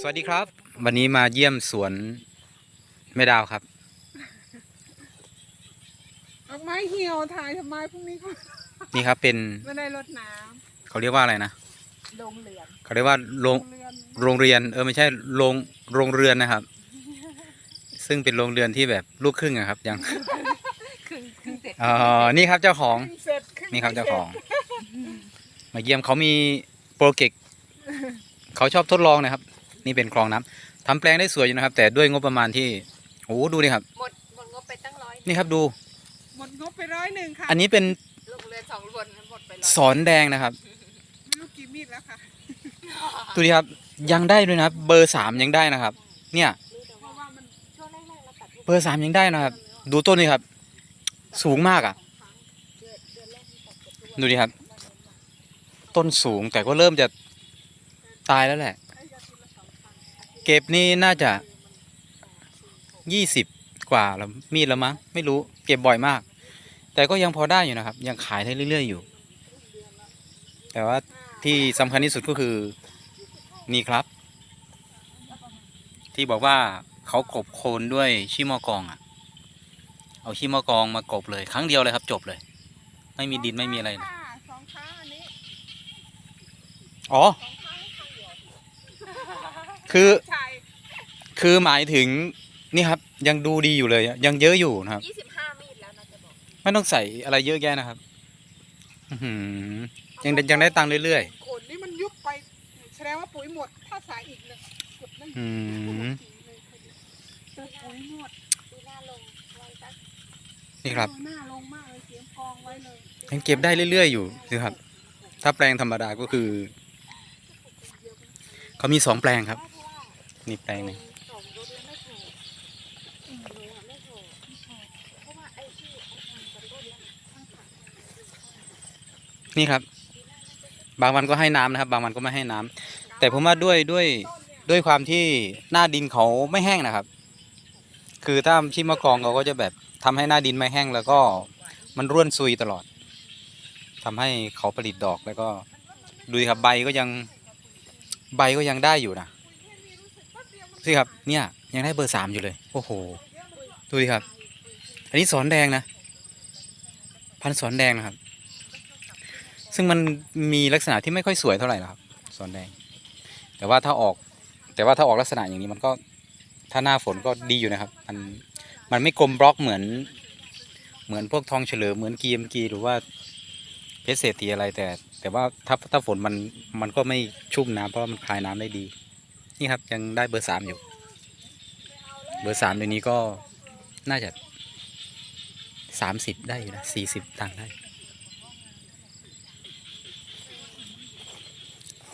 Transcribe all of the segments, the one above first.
สวัสดีครับ วันนี้มาเยี่ยมสวนแม่ดาวครับ ดอกไม้เหี่ยวถ่ายทำไมพรุ่งนี้ก็นี่ครับเป็นไม่ได้รดน้เขาเรียกว่าอะไรนะำลงเหลืองเขาเรียกว่าโรงเรือนโรงเรียน เออไม่ใช่โรงโรงเรือนนะครับ ซึ่งเป็นโรงเรือนที่แบบลูกครึ่งอะครับยังครึ่งครึ่งเสร็จอ๋อนี่ครับเจ้าของครึ่งเสร็จรึ่งนี่ครับเจ้าของไม่สร็จมาเยี่ยมเขามีโปรเจกต์เขาชอบทดลองนะครับ นี่เป็นคลองน้ำทำแปลงได้สวยอยู่นะครับ แต่ด้วยงบประมาณที่โอ้โหดูดิครับหมดหมดงบไปตั้งร้อยนี่ครับดู หมดงบไปร้อยหนึ่งค่ะอันนี้เป็นลูกเรือสองรวนหมดไปร้อยสอนแดงนะครับไม่รู้กี่มีดแล้วค่ะดูดิครับยังได้ด้วยนะครับ เบอร์สามยังได้นะครับ เนี่ยเพราะว่ามันช่วงแรกๆเราตัดเบอร์สามยังได้นะครับ ดูต้นนี้ครับ สูงมากอะ ดูดิครับ ต้นสูงแต่ก็เริ่มจะตายแล้วแหละ เก็บนี่น่าจะยี่สิบกว่าแล้วมีดแล้วมั้งไม่รู้เก็บบ่อยมาก แต่ก็ยังพอได้อยู่นะครับ ยังขายได้เรื่อยๆอยู่ แต่ว่าที่สำคัญที่สุดก็คือนี่ครับ ที่บอกว่าเขากบโคลนด้วยขี้มอกองอะ เอาขี้มอกองมากบเลย ครั้งเดียวเลยครับ จบเลย ไม่มีดินไม่มีอะไรเลยค่ะสองข้างอันนี้อ๋อ คือ ใช่ คือหมายถึงนี่ครับ ยังดูดีอยู่เลยอะยังเยอะอยู่นะครับ ยี่สิบห้ามีดแล้วนะจะบอกไม่ต้องใส่อะไรเยอะแยะนะครับอื้อหือยังได้ยังได้ตังค์เรื่อยโขนนี่มันยุบไปแสดงว่าปุ๋ยหมด ถ้าสายอีกเลยเกือบได้ๆอืม เจอปุ๋ยหมดปีหน้าลงวันสักนี่ครับ หน้าลงมากเลยเสียงกองไว้เลยยังเก็บได้เรื่อยๆ อยู่นะครับ ถ้าแปลงธรรมดาก็คือ เขามีสองแปลงครับ นี่แปลงหนึ่ง สองรถแล้วไม่ถูกอืมหนูอะไม่ถูกเพราะว่าไอ้ที่ไอ้ทางกระโดดแล้วข้างขา นี่ครับ บางวันก็ให้น้ำนะครับ บางวันก็ไม่ให้น้ำแต่ผมว่าด้วยด้วยด้วยความที่หน้าดินเขาไม่แห้งนะครับ คือถ้าที่มะกองเขาก็จะแบบทำให้หน้าดินไม่แห้งแล้วก็มันร่วนซุยตลอดทำให้เขาผลิตดอกแล้วก็ดูดิครับใบก็ยังใบก็ยังได้อยู่นะสิครับเนี่ยยังได้เบอร์สามอยู่เลย โอ้โหดูดิครับ อันนี้สอนแดงนะ พันสอนแดงนะครับ ซึ่งมันมีลักษณะที่ไม่ค่อยสวยเท่าไหร่หรอกครับสอนแดง แต่ว่าถ้าออก แต่ว่าถ้าออกลักษณะอย่างนี้มันก็ถ้าหน้าฝนก็ดีอยู่นะครับ มันมันไม่กลมบล็อกเหมือน เหมือนพวกทองเฉลิมเหมือนกีมกีหรือว่าเพชรเศรษฐีอะไรแต่ แต่ว่าถ้าถ้าฝนมันมันก็ไม่ชุ่มน้ำเพราะมันคลายน้ำได้ดี นี่ครับยังได้เบอร์สามอยู่ เบอร์สามเดี๋ยวนี้ก็น่าจะสามสิบได้อยู่นะสี่สิบตังได้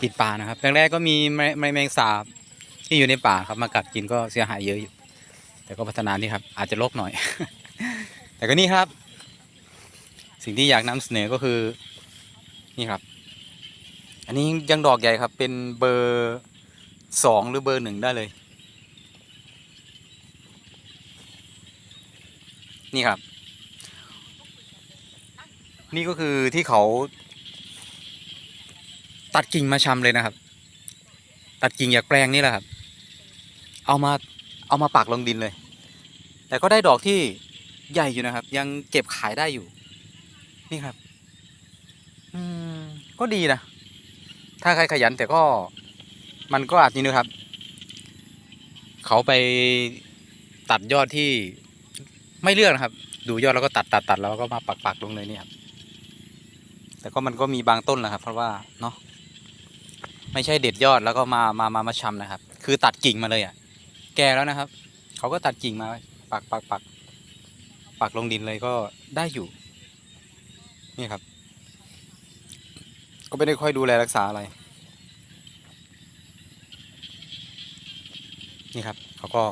ติดป่านะครับแรกๆก็มีแมงสาบที่อยู่ในป่าครับมากัดกินก็เสียหายเยอะอยู่ แต่ก็พัฒนานี่ครับ อาจจะลกหน่อย แต่ก็นี่ครับ สิ่งที่อยากนำเสนอก็คือนี่ครับ อันนี้ยังดอกใหญ่ครับ เป็นเบอร์สองหรือเบอร์หนึ่งได้เลย นี่ครับ นี่ก็คือที่เขา ตัดกิ่งมาชำเลยนะครับ ตัดกิ่งจากแปลงนี่แหละครับ เอามาเอามาปักลงดินเลย แต่ก็ได้ดอกที่ใหญ่อยู่นะครับ ยังเก็บขายได้อยู่ นี่ครับ อืมก็ดีนะ ถ้าใครขยันแต่ก็มันก็อาจนี้นะครับ เขาไปตัดยอดที่ไม่เลือกนะครับ ดูยอดแล้วก็ตัดตัดตัดแล้วก็มาปักปักลงเลยเนี่ยครับแต่ก็มันก็มีบางต้นแหละครับ เพราะว่าเนาะ ไม่ใช่เด็ดยอดแล้วก็มามามามาชำนะครับ คือตัดกิ่งมาเลยอะ แก่แล้วนะครับ เขาก็ตัดกิ่งมาปักปักปักปักลงดินเลยก็ได้อยู่ นี่ครับ ก็ไม่ได้ค่อยดูแลรักษาอะไร นี่ครับ เขาก็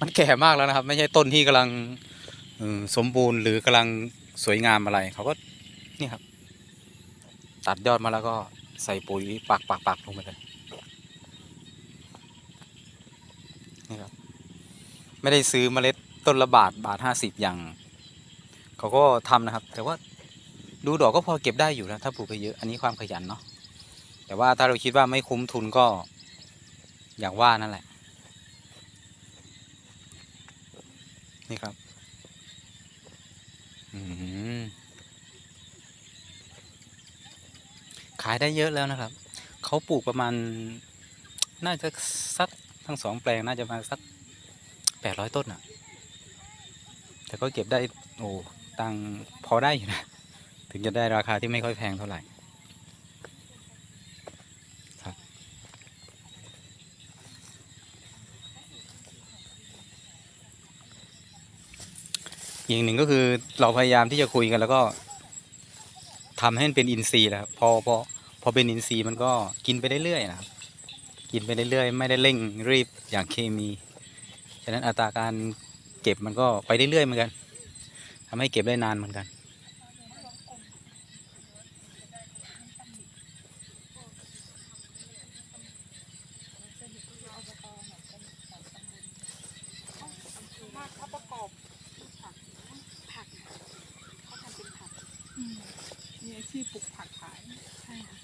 มันแก่มากแล้วนะครับ ไม่ใช่ต้นที่กำลังสมบูรณ์หรือกำลังสวยงามอะไร เขาก็นี่ครับ ตัดยอดมาแล้วก็ใส่ปุ๋ยปักปักปักลงไปเลยนี่ครับไม่ได้ซื้อเมล็ดต้นละบาทบาทห้าสิบอย่าง เขาก็ทำนะครับ แต่ว่าดูดอกก็พอเก็บได้อยู่นะถ้าปลูกไปเยอะอันนี้ความขยันเนาะแต่แต่ว่าถ้าเราคิดว่าไม่คุ้มทุนก็อย่างว่านั่นแหละ นี่ครับ อืม ขายได้เยอะแล้วนะครับ เขาปลูกประมาณ น่าจะสักทั้งสองแปลงน่าจะมาสักแปดร้อยต้นอะ แต่ก็เก็บได้โอ้ตังพอได้อยู่นะ ถึงจะได้ราคาที่ไม่ค่อยแพงเท่าไหร่ครับ อีกหนึ่งก็คือเราพยายามที่จะคุยกันแล้วก็ทำให้มันเป็นอินทรีย์แหละครับพอพอ พอเป็นอินทรีย์มันก็กินไปเรื่อยๆนะครับ กินไปเรื่อยๆ ไม่ได้เร่งรีบอย่างเคมี ฉะนั้นอัตราการเก็บมันก็ไปเรื่อยๆเหมือนกันทำให้เก็บได้นานเหมือนกัน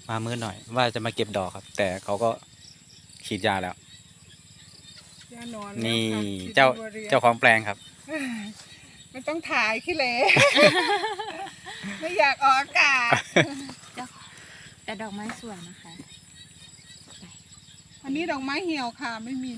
มามืดหน่อย ว่าจะมาเก็บดอกครับ แต่เขาก็ฉีดยาแล้วยานอนนี่แล้วค่ะเจ้าที่บัวรียนเจ้าของแปลงครับมันต้องถ่ายขี้เหร่ไม่อยากออกอากาศแต่ดอกไม้สวยนะคะ อันนี้ดอกไม้เหี่ยวค่ะ ไม่มี